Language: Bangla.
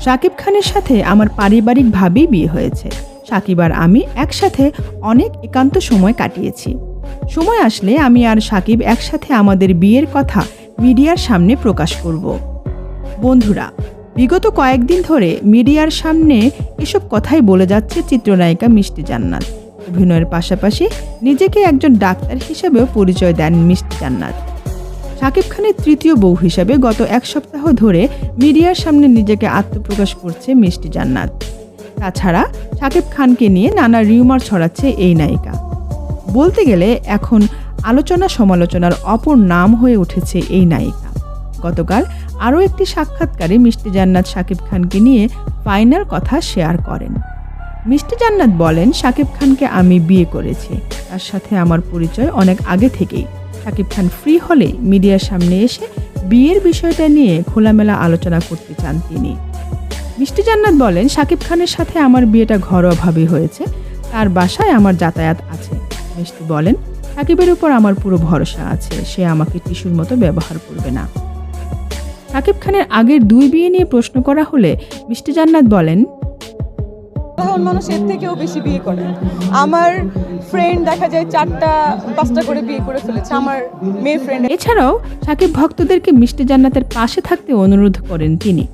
শাকিব খানের সাথে আমার পারিবারিকভাবেই বিয়ে হয়েছে। সাকিব আর আমি একসাথে অনেক একান্ত সময় কাটিয়েছি। সময় আসলে আমি আর সাকিব একসাথে আমাদের বিয়ের কথা মিডিয়ার সামনে প্রকাশ করব। বন্ধুরা, বিগত কয়েকদিন ধরে মিডিয়ার সামনে এসব কথাই বলে যাচ্ছে চিত্রনায়িকা মিষ্টি জান্নাত। অভিনয়ের পাশাপাশি নিজেকে একজন ডাক্তার হিসেবেও পরিচয় দেন মিষ্টি জান্নাত। শাকিব খানের তৃতীয় বউ হিসাবে গত এক সপ্তাহ ধরে মিডিয়ার সামনে নিজেকে আত্মপ্রকাশ করছে মিষ্টি জান্নাত। তাছাড়া শাকিব খানকে নিয়ে নানা রিউমার ছড়াচ্ছে এই নায়িকা। বলতে গেলে এখন আলোচনা সমালোচনার অপর নাম হয়ে উঠেছে এই নায়িকা। গতকাল আরও একটি সাক্ষাৎকারে মিষ্টি জান্নাত শাকিব খানকে নিয়ে ফাইনাল কথা শেয়ার করেন। মিষ্টি জান্নাত বলেন শাকিব খানকে আমি বিয়ে করেছি। তার সাথে আমার পরিচয় অনেক আগে থেকেই। শাকিব খান ফ্রি হলে মিডিয়ার সামনে এসে বিয়ের বিষয়টা নিয়ে খোলামেলা আলোচনা করতে চান তিনি। মিষ্টি জান্নাত বলেন শাকিব খানের সাথে আমার বিয়েটা ঘরোয়াভাবে হয়েছে, তার বাসায় আমার যাতায়াত আছে। মিষ্টি বলেন, সাকিবের উপর আমার পুরো ভরসা আছে, সে আমাকে টিস্যুর মতো ব্যবহার করবে না। শাকিব খানের আগের দুই বিয়ে নিয়ে প্রশ্ন করা হলে মিষ্টি জান্নাত বলেন সাধারণ মানুষ এর থেকেও বেশি বিয়ে করে। আমার ফ্রেন্ড দেখা যায় চারটা, পাঁচটা করে বিয়ে করে ফেলেছে। আমার মেয়ে ফ্রেন্ড এছাড়াও সাকিব ভক্তদেরকে মিষ্টি জান্নাতের পাশে থাকতে অনুরোধ করেন তিনি।